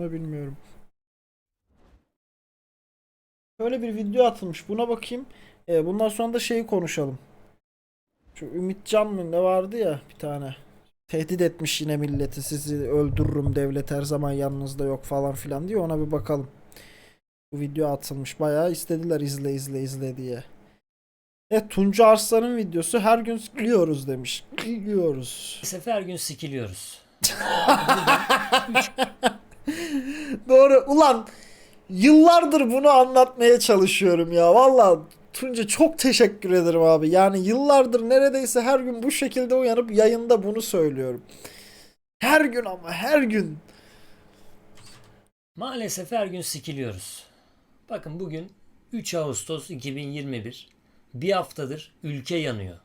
mı bilmiyorum. Böyle bir video atılmış. Buna bakayım. Ee, bundan sonra da şeyi konuşalım. Şu Ümitcan mı ne vardı ya bir tane. Tehdit etmiş yine milleti. Sizi öldürürüm devlet her zaman yanınızda yok falan filan diye ona bir bakalım. Bu video atılmış. Bayağı istediler izle izle izle diye. Evet Tunca Arslan'ın videosu her gün sıkılıyoruz demiş. Sıkılıyoruz. Maalesef her gün sikiliyoruz. Doğru. Ulan yıllardır bunu anlatmaya çalışıyorum ya. Valla Tunca çok teşekkür ederim abi. Yani yıllardır neredeyse her gün bu şekilde uyanıp yayında bunu söylüyorum. Her gün ama her gün. Maalesef her gün sikiliyoruz. Bakın bugün 3 Ağustos 2021. Bir haftadır ülke yanıyor.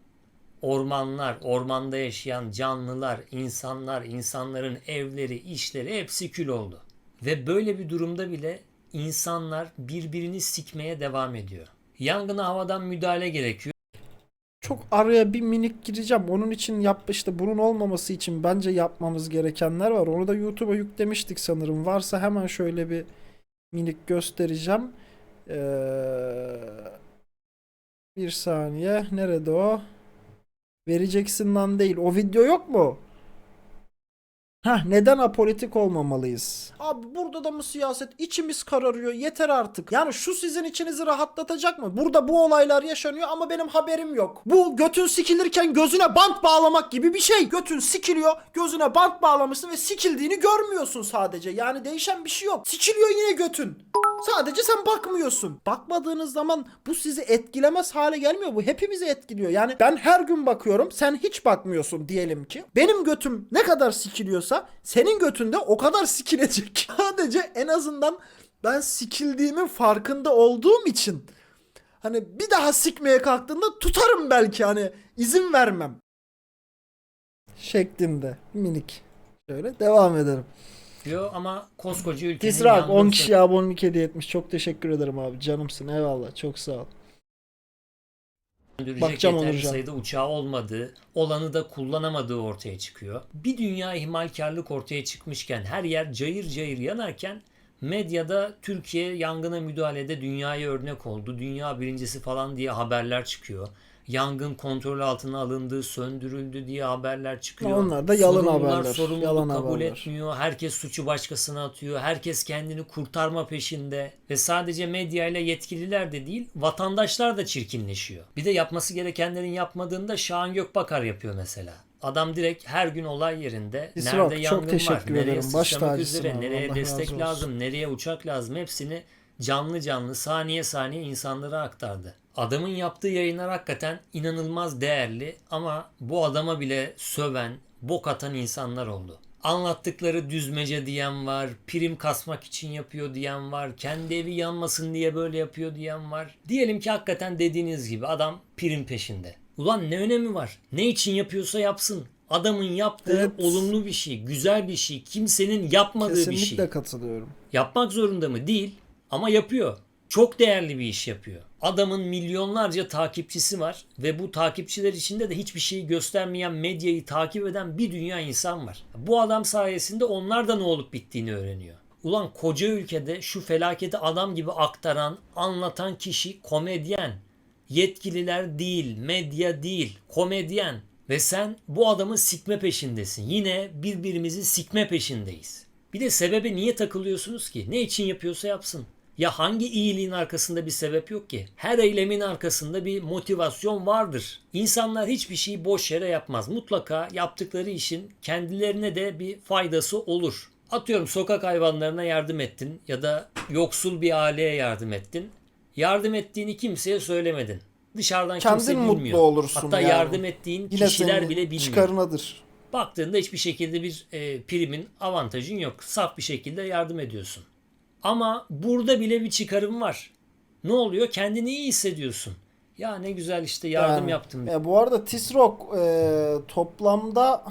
Ormanlar, ormanda yaşayan canlılar, insanlar, insanların evleri, işleri hepsi kül oldu. Ve böyle bir durumda bile insanlar birbirini sikmeye devam ediyor. Yangına havadan müdahale gerekiyor. Çok araya bir minik gireceğim. Onun için yap işte bunun olmaması için bence yapmamız gerekenler var. Onu da YouTube'a yüklemiştik sanırım. Varsa hemen şöyle bir minik göstereceğim. Ee, bir saniye. Nerede o? Vereceksin lan değil. O video yok mu? Heh, neden apolitik olmamalıyız? Abi burada da mı siyaset? İçimiz kararıyor. Yeter artık. Yani şu sizin içinizi rahatlatacak mı? Burada bu olaylar yaşanıyor ama benim haberim yok. Bu götün sikilirken gözüne bant bağlamak gibi bir şey. Götün sikiliyor, gözüne bant bağlamışsın ve sikildiğini görmüyorsun sadece. Yani değişen bir şey yok. Sikiliyor yine götün. Sadece sen bakmıyorsun. Bakmadığınız zaman bu sizi etkilemez hale gelmiyor. Bu hepimizi etkiliyor. Yani ben her gün bakıyorum. Sen hiç bakmıyorsun diyelim ki. Benim götüm ne kadar sikiliyorsa senin götünde o kadar sikilecek. Sadece en azından ben sikildiğimin farkında olduğum için hani bir daha sikmeye kalktığında tutarım belki hani izin vermem. Şeklinde minik. Şöyle devam edelim. Ama koskoca ülkenin Tizrak 10 yangın kişiye abonelik hediye etmiş. Çok teşekkür ederim abi. Canımsın. Eyvallah. Çok sağ ol. Bakacağım yeterli Onurcan. sayıda uçağı olmadığı, olanı da kullanamadığı ortaya çıkıyor. Bir dünya ihmalkarlık ortaya çıkmışken, her yer cayır cayır yanarken medyada Türkiye yangına müdahalede dünyaya örnek oldu. Dünya birincisi falan diye haberler çıkıyor. Yangın kontrol altına alındı, söndürüldü diye haberler çıkıyor. Onlar da yalan Sorumlular haberler, sorumluluk yalan kabul haberler. etmiyor. Herkes suçu başkasına atıyor. Herkes kendini kurtarma peşinde. Ve sadece medya ile yetkililer de değil, vatandaşlar da çirkinleşiyor. Bir de yapması gerekenlerin yapmadığında Şahan Gökbakar yapıyor mesela. Adam direkt her gün olay yerinde İsraf, nerede çok yangın var, teşekkür nereye ederim. Baş sıçramak tacısın üzere, abi. nereye Allah destek lazım, nereye uçak lazım hepsini canlı canlı saniye saniye insanlara aktardı. Adamın yaptığı yayınlar hakikaten inanılmaz değerli ama bu adama bile söven, bok atan insanlar oldu. Anlattıkları düzmece diyen var, prim kasmak için yapıyor diyen var, kendi evi yanmasın diye böyle yapıyor diyen var. Diyelim ki hakikaten dediğiniz gibi adam prim peşinde. Ulan ne önemi var? Ne için yapıyorsa yapsın. Adamın yaptığı Evet. olumlu bir şey, güzel bir şey, kimsenin yapmadığı bir Kesinlikle şey. katılıyorum. Yapmak zorunda mı? Değil. Ama yapıyor. Çok değerli bir iş yapıyor. Adamın milyonlarca takipçisi var ve bu takipçiler içinde de hiçbir şeyi göstermeyen medyayı takip eden bir dünya insan var. Bu adam sayesinde onlar da ne olup bittiğini öğreniyor. Ulan koca ülkede şu felaketi adam gibi aktaran, anlatan kişi komedyen. Yetkililer değil, medya değil, komedyen. Ve sen bu adamı sikme peşindesin. Yine birbirimizi sikme peşindeyiz. Bir de sebebe niye takılıyorsunuz ki? Ne için yapıyorsa yapsın. Ya hangi iyiliğin arkasında bir sebep yok ki? Her eylemin arkasında bir motivasyon vardır. İnsanlar hiçbir şeyi boş yere yapmaz. Mutlaka yaptıkları işin kendilerine de bir faydası olur. Atıyorum sokak hayvanlarına yardım ettin ya da yoksul bir aileye yardım ettin. Yardım ettiğini kimseye söylemedin. Dışarıdan Kendin kimse mutlu bilmiyor. olursun Hatta yani. yardım ettiğin Yine kişiler bile bilmiyor. çıkarınadır. Baktığında hiçbir şekilde bir e, primin avantajın yok. Saf bir şekilde yardım ediyorsun. Ama burada bile bir çıkarım var. Ne oluyor? Kendini iyi hissediyorsun. Ya ne güzel işte yardım Yani, yaptım. E, bu arada Tisrock e, toplamda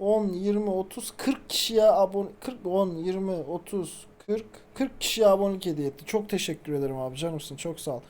10, 20, 30, 40 kişiye abone 40, 10, 20, 30, 40, 40 kişiye abonelik hediye etti. Çok teşekkür ederim abi canımsın. Çok sağ ol.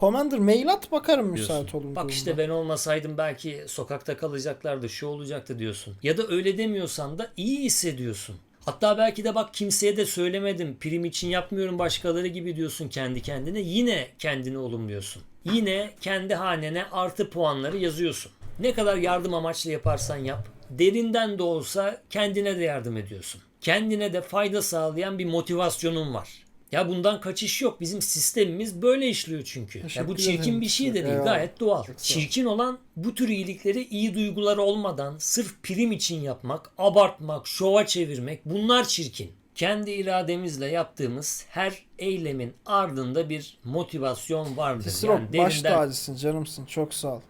Commander mail at bakarım diyorsun. müsait olunca. Bak işte ben olmasaydım belki sokakta kalacaklardı, şu olacaktı diyorsun. Ya da öyle demiyorsan da iyi hissediyorsun. Hatta belki de bak kimseye de söylemedim. Prim için yapmıyorum başkaları gibi diyorsun kendi kendine. Yine kendini olumluyorsun. Yine kendi hanene artı puanları yazıyorsun. Ne kadar yardım amaçlı yaparsan yap. Derinden de olsa kendine de yardım ediyorsun. Kendine de fayda sağlayan bir motivasyonun var. Ya bundan kaçış yok. Bizim sistemimiz böyle işliyor çünkü. Ya bu çirkin ederim. bir şey de değil. Eyvallah. Gayet doğal. Çok. Çirkin olan bu tür iyilikleri iyi duygular olmadan sırf prim için yapmak, abartmak, şova çevirmek bunlar çirkin. Kendi irademizle yaptığımız her eylemin ardında bir motivasyon vardır. Sirop Yani baş derinden tacısın canımsın çok sağ ol.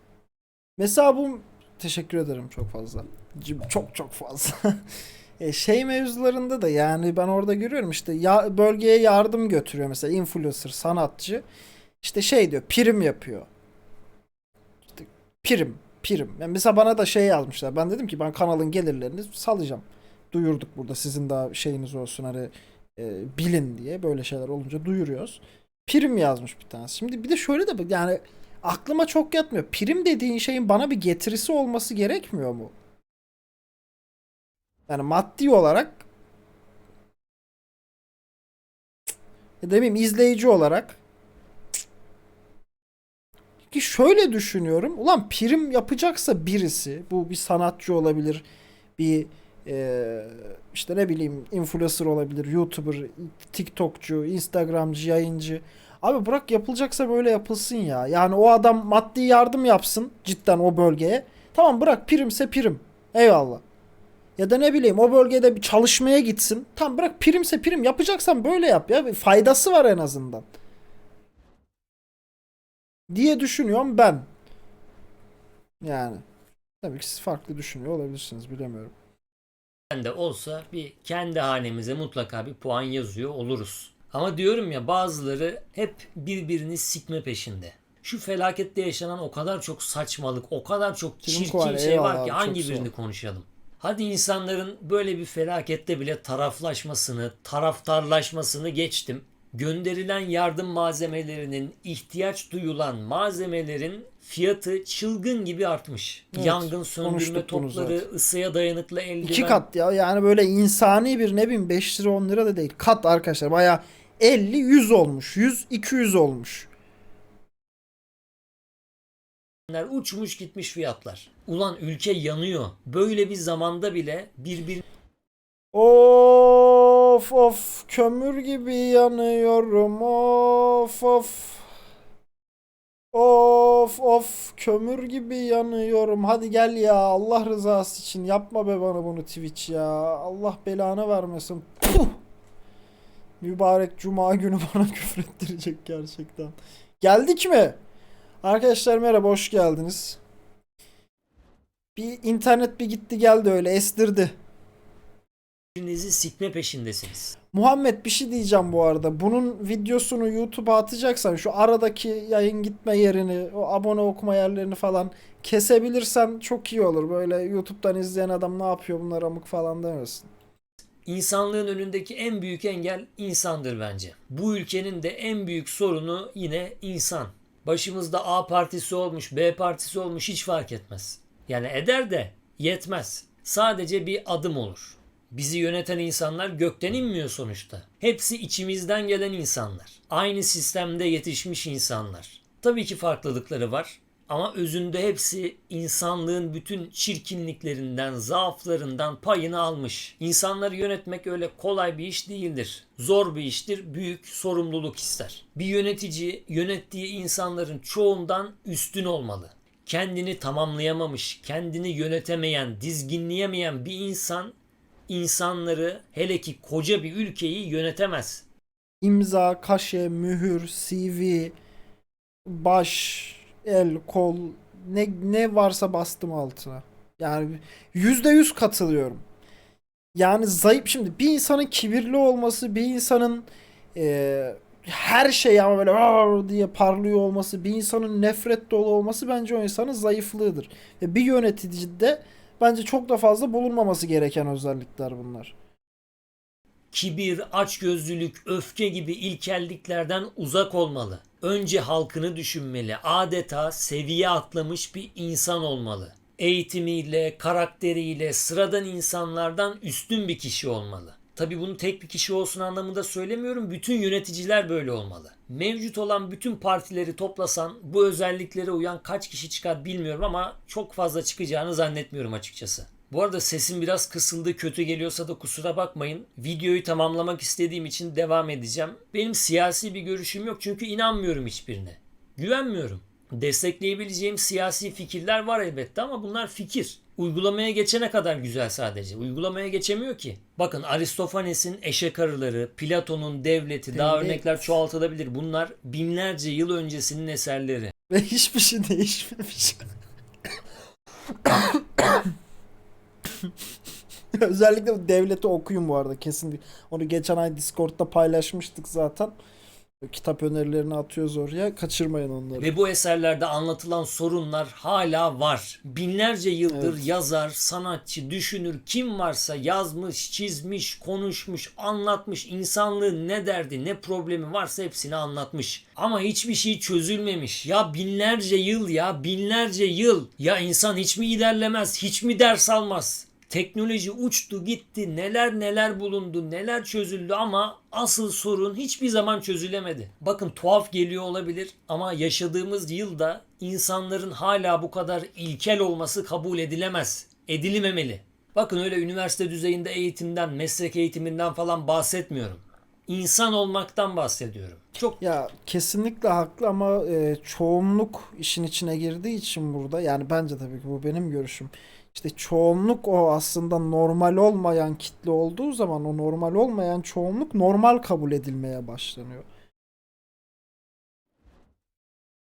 Mesela bu teşekkür ederim çok fazla. Çok çok fazla. E, şey mevzularında da yani ben orada görüyorum işte ya, bölgeye yardım götürüyor mesela influencer sanatçı işte şey diyor prim yapıyor. İşte prim prim. Yani mesela bana da şey yazmışlar. Ben dedim ki ben kanalın gelirlerini salacağım. Duyurduk burada sizin daha şeyiniz olsun hani e, bilin diye böyle şeyler olunca duyuruyoruz. Prim yazmış bir tanesi. Şimdi bir de şöyle de yani aklıma çok yatmıyor. Prim dediğin şeyin bana bir getirisi olması gerekmiyor mu? Yani maddi olarak ya da bileyim izleyici olarak ki şöyle düşünüyorum. Ulan prim yapacaksa birisi bu bir sanatçı olabilir. Bir eee, işte ne bileyim influencer olabilir. YouTuber, TikTokçu, Instagramcı, yayıncı. Abi bırak yapılacaksa böyle yapılsın ya. Yani o adam maddi yardım yapsın cidden o bölgeye. Tamam bırak primse prim. Eyvallah. Ya da ne bileyim o bölgede bir çalışmaya gitsin. Tamam bırak primse prim yapacaksan böyle yap ya. Bir faydası var en azından. Diye düşünüyorum ben. Yani. Tabii ki siz farklı düşünüyor olabilirsiniz bilemiyorum. de olsa bir kendi hanemize mutlaka bir puan yazıyor oluruz. Ama diyorum ya bazıları hep birbirini sikme peşinde. Şu felakette yaşanan o kadar çok saçmalık, o kadar çok çirkin şey var ki hangi birini konuşalım? Hadi insanların böyle bir felakette bile taraflaşmasını, taraftarlaşmasını geçtim. Gönderilen yardım malzemelerinin, ihtiyaç duyulan malzemelerin fiyatı çılgın gibi artmış. Evet, Yangın söndürme topları, zaten. ısıya dayanıklı eldiven. İki kat ya yani böyle insani bir ne bileyim 5 lira 10 lira da değil. Kat arkadaşlar baya 50 100 olmuş. 100 200 olmuş. Uçmuş gitmiş fiyatlar. Ulan ülke yanıyor. Böyle bir zamanda bile birbirine Of of kömür gibi yanıyorum of of. Of of kömür gibi yanıyorum. Hadi gel ya Allah rızası için yapma be bana bunu Twitch ya. Allah belanı vermesin. Puh! Mübarek cuma günü bana küfrettirecek gerçekten. Geldik mi? Arkadaşlar merhaba hoş geldiniz. Bir internet bir gitti geldi öyle estirdi. birbirinizi sikme peşindesiniz. Muhammed bir şey diyeceğim bu arada. Bunun videosunu YouTube'a atacaksan şu aradaki yayın gitme yerini, o abone okuma yerlerini falan kesebilirsen çok iyi olur. Böyle YouTube'dan izleyen adam ne yapıyor bunlar amık falan demesin. İnsanlığın önündeki en büyük engel insandır bence. Bu ülkenin de en büyük sorunu yine insan. Başımızda A partisi olmuş, B partisi olmuş hiç fark etmez. Yani eder de yetmez. Sadece bir adım olur. Bizi yöneten insanlar gökten inmiyor sonuçta. Hepsi içimizden gelen insanlar. Aynı sistemde yetişmiş insanlar. Tabii ki farklılıkları var ama özünde hepsi insanlığın bütün çirkinliklerinden, zaaflarından payını almış. İnsanları yönetmek öyle kolay bir iş değildir. Zor bir iştir, büyük sorumluluk ister. Bir yönetici yönettiği insanların çoğundan üstün olmalı. Kendini tamamlayamamış, kendini yönetemeyen, dizginleyemeyen bir insan insanları hele ki koca bir ülkeyi yönetemez. İmza, kaşe, mühür, CV, baş, el, kol ne ne varsa bastım altına. Yani yüzde yüz katılıyorum. Yani zayıf şimdi bir insanın kibirli olması, bir insanın eee, her şey ama böyle diye parlıyor olması, bir insanın nefret dolu olması bence o insanın zayıflığıdır. Ve bir yöneticide bence çok da fazla bulunmaması gereken özellikler bunlar. Kibir, açgözlülük, öfke gibi ilkelliklerden uzak olmalı. Önce halkını düşünmeli. Adeta seviye atlamış bir insan olmalı. Eğitimiyle, karakteriyle sıradan insanlardan üstün bir kişi olmalı. Tabii bunu tek bir kişi olsun anlamında söylemiyorum. Bütün yöneticiler böyle olmalı. Mevcut olan bütün partileri toplasan bu özelliklere uyan kaç kişi çıkar bilmiyorum ama çok fazla çıkacağını zannetmiyorum açıkçası. Bu arada sesim biraz kısıldı, kötü geliyorsa da kusura bakmayın. Videoyu tamamlamak istediğim için devam edeceğim. Benim siyasi bir görüşüm yok çünkü inanmıyorum hiçbirine. Güvenmiyorum. Destekleyebileceğim siyasi fikirler var elbette ama bunlar fikir. Uygulamaya geçene kadar güzel sadece. Uygulamaya geçemiyor ki. Bakın Aristofanes'in eşek arıları, Platon'un devleti, daha Devlet. örnekler çoğaltılabilir. Bunlar binlerce yıl öncesinin eserleri. Ve hiçbir şey değişmemiş. Özellikle bu devleti okuyun bu arada kesin. Onu geçen ay Discord'da paylaşmıştık zaten. Kitap önerilerini atıyoruz oraya. Kaçırmayın onları. Ve bu eserlerde anlatılan sorunlar hala var. Binlerce yıldır Evet. yazar, sanatçı, düşünür kim varsa yazmış, çizmiş, konuşmuş, anlatmış. insanlığın ne derdi, ne problemi varsa hepsini anlatmış. Ama hiçbir şey çözülmemiş. Ya binlerce yıl ya binlerce yıl. Ya insan hiç mi ilerlemez, hiç mi ders almaz? Teknoloji uçtu gitti neler neler bulundu neler çözüldü ama asıl sorun hiçbir zaman çözülemedi. Bakın tuhaf geliyor olabilir ama yaşadığımız yılda insanların hala bu kadar ilkel olması kabul edilemez. Edilememeli. Bakın öyle üniversite düzeyinde eğitimden, meslek eğitiminden falan bahsetmiyorum. İnsan olmaktan bahsediyorum. Çok Ya kesinlikle haklı ama e, çoğunluk işin içine girdiği için burada yani bence tabii ki bu benim görüşüm. İşte çoğunluk o aslında normal olmayan kitle olduğu zaman o normal olmayan çoğunluk normal kabul edilmeye başlanıyor.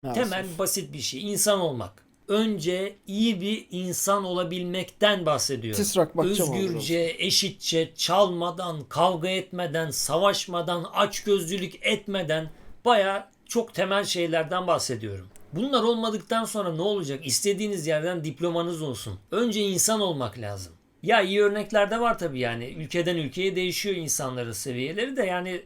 Maalesef. Temel basit bir şey. İnsan olmak. Önce iyi bir insan olabilmekten bahsediyorum. Tisrak. Özgürce, eşitçe, çalmadan, kavga etmeden, savaşmadan, açgözlülük etmeden baya çok temel şeylerden bahsediyorum. Bunlar olmadıktan sonra ne olacak? İstediğiniz yerden diplomanız olsun. Önce insan olmak lazım. Ya iyi örnekler de var tabii yani. Ülkeden ülkeye değişiyor insanların seviyeleri de yani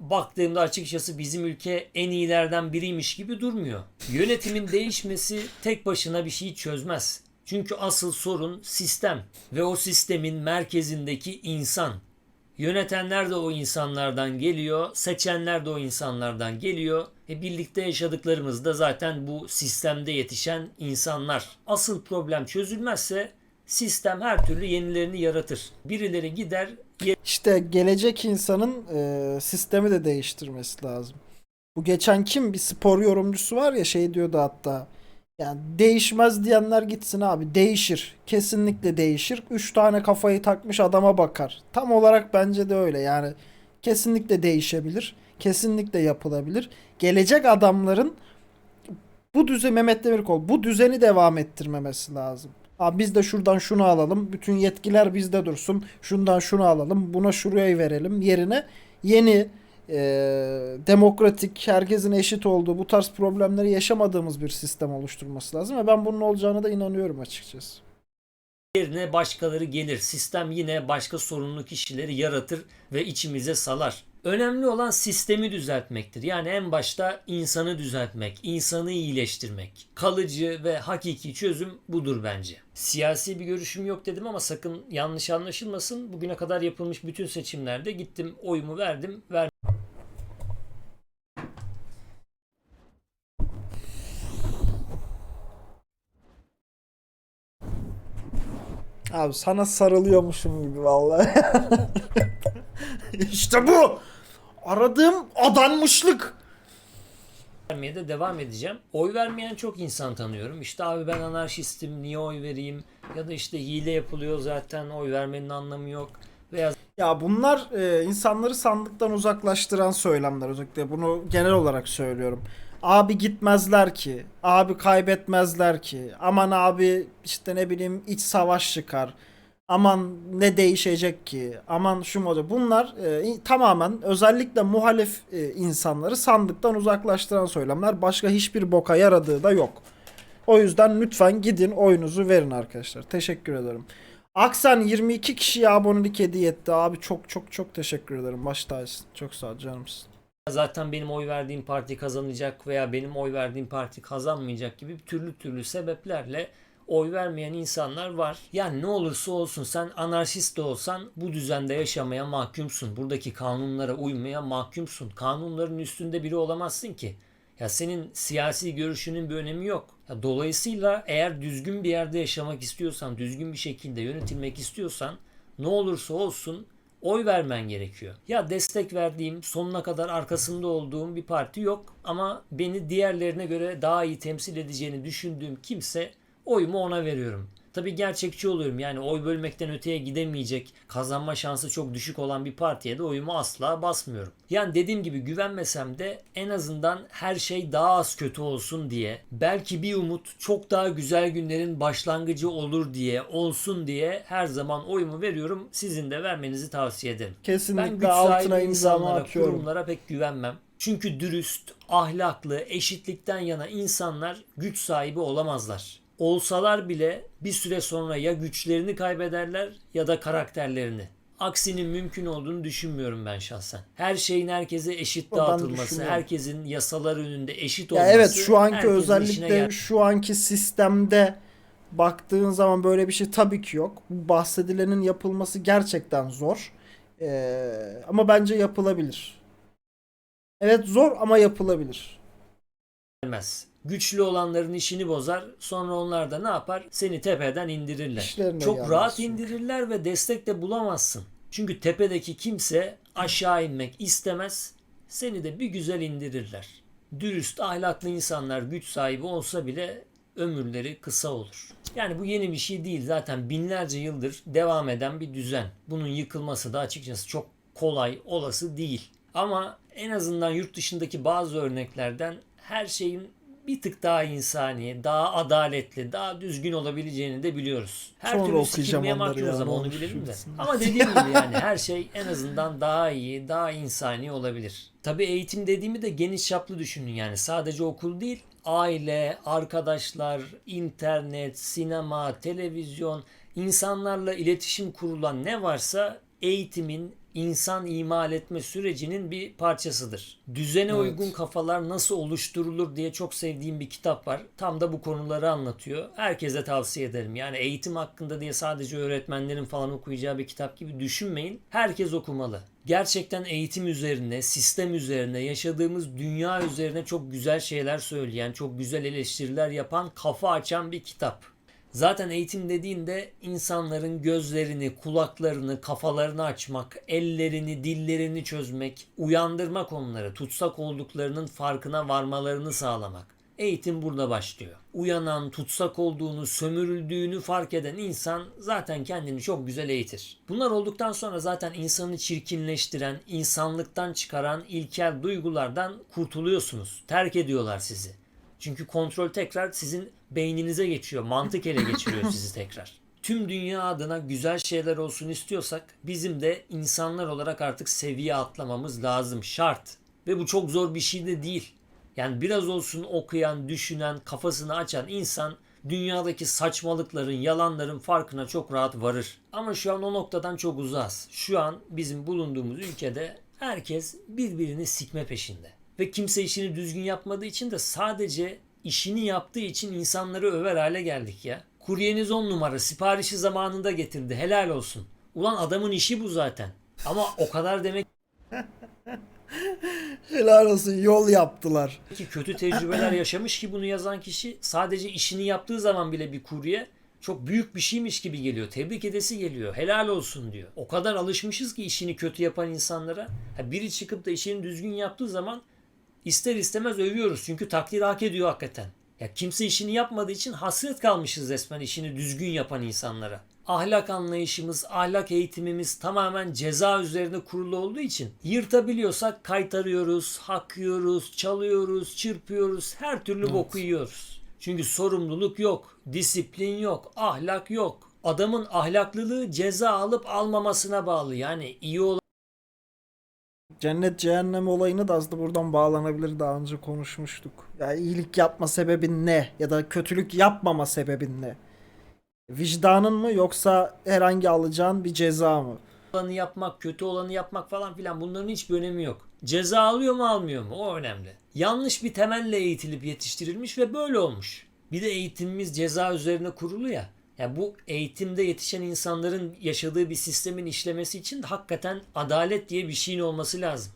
baktığımda açıkçası bizim ülke en iyilerden biriymiş gibi durmuyor. Yönetimin değişmesi tek başına bir şeyi çözmez. Çünkü asıl sorun sistem ve o sistemin merkezindeki insan. Yönetenler de o insanlardan geliyor, seçenler de o insanlardan geliyor. E birlikte yaşadıklarımız da zaten bu sistemde yetişen insanlar. Asıl problem çözülmezse sistem her türlü yenilerini yaratır. Birileri gider, İşte gelecek insanın e, sistemi de değiştirmesi lazım. Bu geçen kim bir spor yorumcusu var ya şey diyordu hatta. Yani değişmez diyenler gitsin abi. Değişir. Kesinlikle değişir. Üç tane kafayı takmış adama bakar. Tam olarak bence de öyle. Yani kesinlikle değişebilir. Kesinlikle yapılabilir. Gelecek adamların bu düze Mehmet Demirkol bu düzeni devam ettirmemesi lazım. Abi biz de şuradan şunu alalım. Bütün yetkiler bizde dursun. Şundan şunu alalım. Buna şuraya verelim. Yerine yeni e, demokratik, herkesin eşit olduğu bu tarz problemleri yaşamadığımız bir sistem oluşturması lazım. Ve ben bunun olacağına da inanıyorum açıkçası. Yerine başkaları gelir. Sistem yine başka sorunlu kişileri yaratır ve içimize salar. Önemli olan sistemi düzeltmektir. Yani en başta insanı düzeltmek, insanı iyileştirmek. Kalıcı ve hakiki çözüm budur bence. Siyasi bir görüşüm yok dedim ama sakın yanlış anlaşılmasın. Bugüne kadar yapılmış bütün seçimlerde gittim oyumu verdim, ver Abi sana sarılıyormuşum gibi vallahi. işte bu. Aradığım adanmışlık. vermeye de devam edeceğim. Oy vermeyen çok insan tanıyorum. İşte abi ben anarşistim niye oy vereyim? Ya da işte hile yapılıyor zaten oy vermenin anlamı yok. Veya Ya bunlar e, insanları sandıktan uzaklaştıran söylemler özellikle bunu genel olarak söylüyorum. Abi gitmezler ki, abi kaybetmezler ki, aman abi işte ne bileyim iç savaş çıkar, aman ne değişecek ki, aman şu olacak. Bunlar e, tamamen özellikle muhalif e, insanları sandıktan uzaklaştıran söylemler. Başka hiçbir boka yaradığı da yok. O yüzden lütfen gidin oyunuzu verin arkadaşlar. Teşekkür ederim. Aksan 22 kişiye abonelik hediye etti. Abi çok çok çok teşekkür ederim. Baş tacısın. Çok sağ ol canımsın. Zaten benim oy verdiğim parti kazanacak veya benim oy verdiğim parti kazanmayacak gibi türlü türlü sebeplerle oy vermeyen insanlar var. Yani ne olursa olsun sen anarşist de olsan bu düzende yaşamaya mahkumsun. Buradaki kanunlara uymaya mahkumsun. Kanunların üstünde biri olamazsın ki. Ya senin siyasi görüşünün bir önemi yok. Ya dolayısıyla eğer düzgün bir yerde yaşamak istiyorsan, düzgün bir şekilde yönetilmek istiyorsan ne olursa olsun oy vermen gerekiyor. Ya destek verdiğim, sonuna kadar arkasında olduğum bir parti yok ama beni diğerlerine göre daha iyi temsil edeceğini düşündüğüm kimse oyumu ona veriyorum. Tabii gerçekçi oluyorum. Yani oy bölmekten öteye gidemeyecek, kazanma şansı çok düşük olan bir partiye de oyumu asla basmıyorum. Yani dediğim gibi güvenmesem de en azından her şey daha az kötü olsun diye, belki bir umut çok daha güzel günlerin başlangıcı olur diye, olsun diye her zaman oyumu veriyorum. Sizin de vermenizi tavsiye ederim. Ben Kesinlikle güç altına imzamı insanlara, atıyorum. kurumlara pek güvenmem. Çünkü dürüst, ahlaklı, eşitlikten yana insanlar güç sahibi olamazlar. Olsalar bile bir süre sonra ya güçlerini kaybederler ya da karakterlerini. Aksinin mümkün olduğunu düşünmüyorum ben şahsen. Her şeyin herkese eşit dağıtılması, herkesin yasalar önünde eşit Ya olması. evet şu anki özellikle şu anki sistemde baktığın zaman böyle bir şey tabii ki yok. Bu bahsedilenin yapılması gerçekten zor. Ee, ama bence yapılabilir. Evet zor ama yapılabilir. gelmez. Güçlü olanların işini bozar. Sonra onlar da ne yapar? Seni tepeden indirirler. İşlerine Çok gelmez rahat indirirler ve destek de bulamazsın. Çünkü tepedeki kimse aşağı inmek istemez. Seni de bir güzel indirirler. Dürüst, ahlaklı insanlar güç sahibi olsa bile ömürleri kısa olur. Yani bu yeni bir şey değil. Zaten binlerce yıldır devam eden bir düzen. Bunun yıkılması da açıkçası çok kolay, olası değil. Ama en azından yurt dışındaki bazı örneklerden her şeyin bir tık daha insani, daha adaletli, daha düzgün olabileceğini de biliyoruz. Her Sonra türlü sikilmeye mahkumuz ama onu bilelim de. Ama dediğim gibi yani her şey en azından daha iyi, daha insani olabilir. Tabii eğitim dediğimi de geniş çaplı düşünün yani. Sadece okul değil, aile, arkadaşlar, internet, sinema, televizyon, insanlarla iletişim kurulan ne varsa eğitimin insan imal etme sürecinin bir parçasıdır. Düzene Evet. uygun kafalar nasıl oluşturulur diye çok sevdiğim bir kitap var. Tam da bu konuları anlatıyor. Herkese tavsiye ederim. Yani eğitim hakkında diye sadece öğretmenlerin falan okuyacağı bir kitap gibi düşünmeyin. Herkes okumalı. Gerçekten eğitim üzerine, sistem üzerine, yaşadığımız dünya üzerine çok güzel şeyler söyleyen, çok güzel eleştiriler yapan, kafa açan bir kitap. Zaten eğitim dediğinde insanların gözlerini, kulaklarını, kafalarını açmak, ellerini, dillerini çözmek, uyandırmak onları, tutsak olduklarının farkına varmalarını sağlamak. Eğitim burada başlıyor. Uyanan, tutsak olduğunu, sömürüldüğünü fark eden insan zaten kendini çok güzel eğitir. Bunlar olduktan sonra zaten insanı çirkinleştiren, insanlıktan çıkaran ilkel duygulardan kurtuluyorsunuz. Terk ediyorlar sizi. Çünkü kontrol tekrar sizin beyninize geçiyor. Mantık ele geçiriyor sizi tekrar. Tüm dünya adına güzel şeyler olsun istiyorsak bizim de insanlar olarak artık seviye atlamamız lazım. Şart. Ve bu çok zor bir şey de değil. Yani biraz olsun okuyan, düşünen, kafasını açan insan dünyadaki saçmalıkların, yalanların farkına çok rahat varır. Ama şu an o noktadan çok uzağız. Şu an bizim bulunduğumuz ülkede herkes birbirini sikme peşinde. Ve kimse işini düzgün yapmadığı için de sadece işini yaptığı için insanları över hale geldik ya. Kuryeniz 10 numara siparişi zamanında getirdi helal olsun. Ulan adamın işi bu zaten. Ama o kadar demek Helal olsun yol yaptılar. ki kötü tecrübeler yaşamış ki bunu yazan kişi sadece işini yaptığı zaman bile bir kurye çok büyük bir şeymiş gibi geliyor. Tebrik edesi geliyor. Helal olsun diyor. O kadar alışmışız ki işini kötü yapan insanlara. Ha, biri çıkıp da işini düzgün yaptığı zaman ister istemez övüyoruz. Çünkü takdir hak ediyor hakikaten. Ya kimse işini yapmadığı için hasret kalmışız resmen işini düzgün yapan insanlara. Ahlak anlayışımız, ahlak eğitimimiz tamamen ceza üzerine kurulu olduğu için yırtabiliyorsak kaytarıyoruz, hak yiyoruz, çalıyoruz, çırpıyoruz, her türlü boku yiyoruz. Çünkü sorumluluk yok, disiplin yok, ahlak yok. Adamın ahlaklılığı ceza alıp almamasına bağlı. Yani iyi olan Cennet cehennem olayını da aslında buradan bağlanabilir daha önce konuşmuştuk. Ya iyilik yapma sebebin ne? Ya da kötülük yapmama sebebin ne? Vicdanın mı yoksa herhangi alacağın bir ceza mı? olanı yapmak, kötü olanı yapmak falan filan bunların hiçbir önemi yok. Ceza alıyor mu almıyor mu o önemli. Yanlış bir temelle eğitilip yetiştirilmiş ve böyle olmuş. Bir de eğitimimiz ceza üzerine kurulu ya. Ya bu eğitimde yetişen insanların yaşadığı bir sistemin işlemesi için de hakikaten adalet diye bir şeyin olması lazım.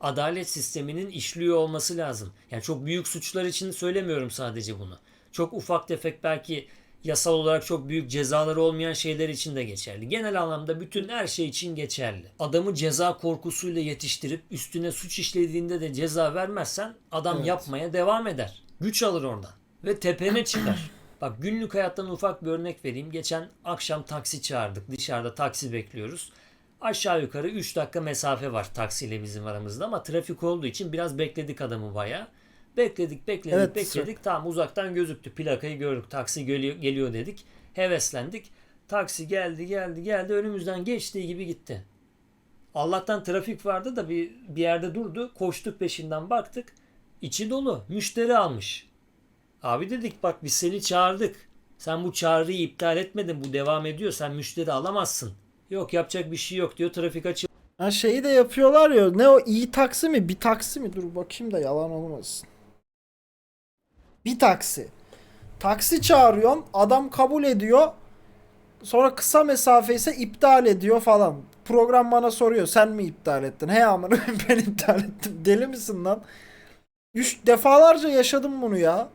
Adalet sisteminin işliyor olması lazım. Yani çok büyük suçlar için söylemiyorum sadece bunu. Çok ufak tefek belki yasal olarak çok büyük cezaları olmayan şeyler için de geçerli. Genel anlamda bütün her şey için geçerli. Adamı ceza korkusuyla yetiştirip üstüne suç işlediğinde de ceza vermezsen adam Evet. yapmaya devam eder. Güç alır oradan ve tepene çıkar. Bak günlük hayattan ufak bir örnek vereyim. Geçen akşam taksi çağırdık. Dışarıda taksi bekliyoruz. Aşağı yukarı 3 dakika mesafe var taksiyle bizim aramızda ama trafik olduğu için biraz bekledik adamı bayağı. Bekledik bekledik Evet, bekledik. Tamam uzaktan gözüktü. Plakayı gördük. Taksi geliyor, geliyor dedik. Heveslendik. Taksi geldi geldi geldi. Önümüzden geçtiği gibi gitti. Allah'tan trafik vardı da bir, bir yerde durdu. Koştuk peşinden baktık. İçi dolu. Müşteri almış. Abi dedik bak biz seni çağırdık. Sen bu çağrıyı iptal etmedin. Bu devam ediyor. Sen müşteri alamazsın. Yok yapacak bir şey yok diyor. Trafik açı Ha şeyi de yapıyorlar ya. Ne o iyi taksi mi? Bir taksi mi? Dur bakayım da yalan olmasın. Bir taksi. Taksi çağırıyorsun. Adam kabul ediyor. Sonra kısa mesafe ise iptal ediyor falan. Program bana soruyor. Sen mi iptal ettin? He amına ben iptal ettim. Deli misin lan? Üç defalarca yaşadım bunu ya.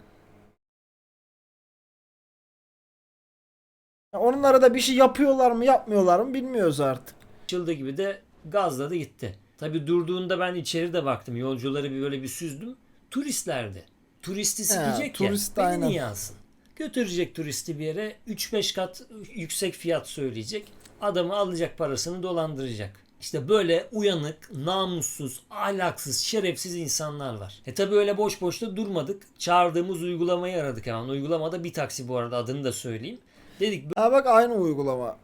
Ya Onlara da bir şey yapıyorlar mı yapmıyorlar mı bilmiyoruz artık. açıldı gibi de gazladı gitti. Tabi durduğunda ben içeri de baktım. Yolcuları bir böyle bir süzdüm. Turistlerdi. Turisti sikecek ya. turist Beni aynen. niye alsın? Götürecek turisti bir yere 3-5 kat yüksek fiyat söyleyecek. Adamı alacak parasını dolandıracak. İşte böyle uyanık, namussuz, ahlaksız, şerefsiz insanlar var. E tabi öyle boş boş da durmadık. Çağırdığımız uygulamayı aradık hemen. Uygulamada bir taksi bu arada adını da söyleyeyim. Dedik Ha bak aynı uygulama.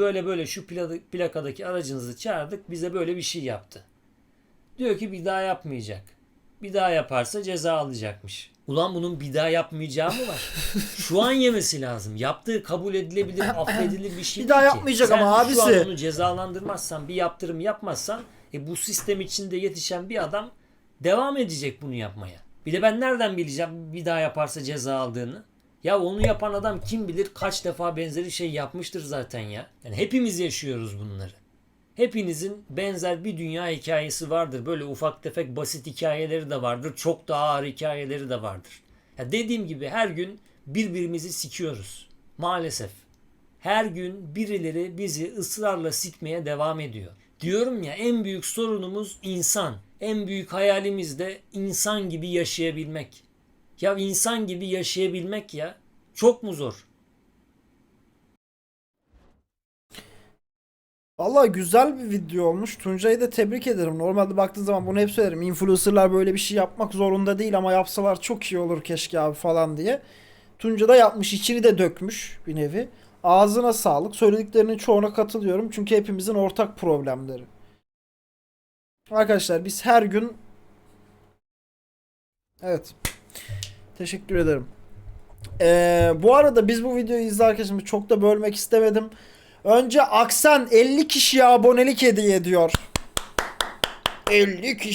böyle böyle şu plakadaki aracınızı çağırdık bize böyle bir şey yaptı. Diyor ki bir daha yapmayacak. Bir daha yaparsa ceza alacakmış. Ulan bunun bir daha yapmayacağı mı var? Şu an yemesi lazım. Yaptığı kabul edilebilir, affedilir bir şey Bir daha değil ki. yapmayacak Sen ama Şu abisi. an onu cezalandırmazsan, bir yaptırım yapmazsan e, bu sistem içinde yetişen bir adam devam edecek bunu yapmaya. Bir de ben nereden bileceğim bir daha yaparsa ceza aldığını? Ya onu yapan adam kim bilir kaç defa benzeri şey yapmıştır zaten ya. Yani hepimiz yaşıyoruz bunları. Hepinizin benzer bir dünya hikayesi vardır. Böyle ufak tefek basit hikayeleri de vardır. Çok daha ağır hikayeleri de vardır. Ya dediğim gibi her gün birbirimizi sikiyoruz. Maalesef. Her gün birileri bizi ısrarla sikmeye devam ediyor. Diyorum ya en büyük sorunumuz insan. En büyük hayalimiz de insan gibi yaşayabilmek. Ya insan gibi yaşayabilmek ya çok mu zor? Vallahi güzel bir video olmuş. Tuncay'ı da tebrik ederim. Normalde baktığın zaman bunu hep söylerim. Influencerlar böyle bir şey yapmak zorunda değil ama yapsalar çok iyi olur keşke abi falan diye. Tunca da yapmış. içini de dökmüş bir nevi. Ağzına sağlık. Söylediklerinin çoğuna katılıyorum. Çünkü hepimizin ortak problemleri. Arkadaşlar biz her gün Evet. Teşekkür ederim. Ee, bu arada biz bu videoyu izlerken şimdi çok da bölmek istemedim. Önce Aksan 50 kişiye abonelik hediye ediyor. 50 kişi